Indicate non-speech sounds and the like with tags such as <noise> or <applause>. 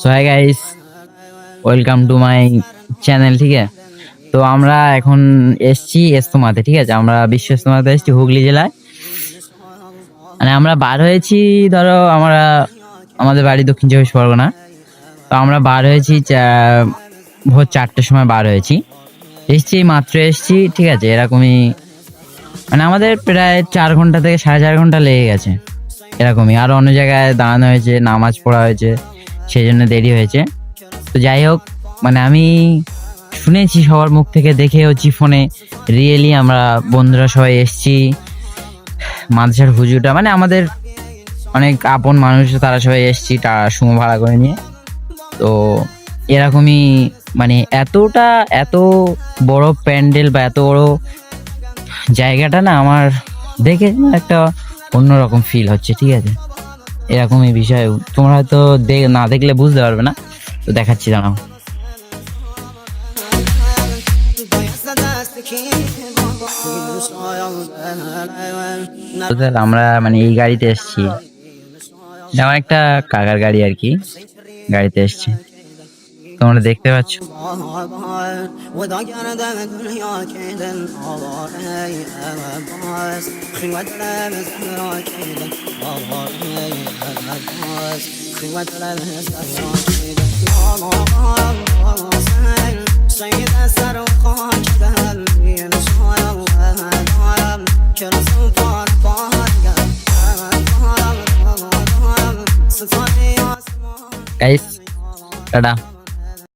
So hi guys welcome to my channel ঠিক আছে তো আমরা এখন এসছি এস্তমাতে, ঠিক আছে? আমরা বিশ্ব এস্তমাতে এসছি হুগলি জেলায়। মানে আমরা বার হয়েছি, ধরো, আমরা, আমাদের বাড়ি দক্ষিণ চব্বিশ পরগনা। তো আমরা বার হয়েছি ভোর চারটের সময় বার হয়েছি। এসছি, মাত্র এসছি, ঠিক আছে? এরকমই মানে আমাদের প্রায় চার ঘণ্টা থেকে সাড়ে চার ঘণ্টা লেগে গেছে। এরকমই, আর অন্য জায়গায় দাঁড়ানো হয়েছে, নামাজ পড়া হয়েছে। সেই জন্য দেরি হয়েছে। তো যাই হোক মানে আমি শুনেছি সবার মুখ থেকে, দেখে হচ্ছি ফোনে রিয়েলি আমরা বন্ধুরা সবাই এসছি। মাদ্রাসার হুজুরটা মানে আমাদের অনেক আপন মানুষ, তারা সবাই এসছি তারা সুমো ভাড়া করে নিয়ে। তো এরকমই মানে এতটা, এত বড় প্যান্ডেল বা এত বড় জায়গাটা না আমার দেখে একটা অন্যরকম ফিল হচ্ছে, ঠিক আছে? এরকমই বিষয়। তোমরা হয়তো না দেখলে বুঝতে পারবে না। তো দেখাচ্ছি দাঁড়াও। আমরা মানে এই গাড়িতে এসেছি। আমার একটা কাকার গাড়ি আর কি। গাড়িতে এসছি। তোমরা দেখতে পাচ্ছ। <laughs> Guys, tada.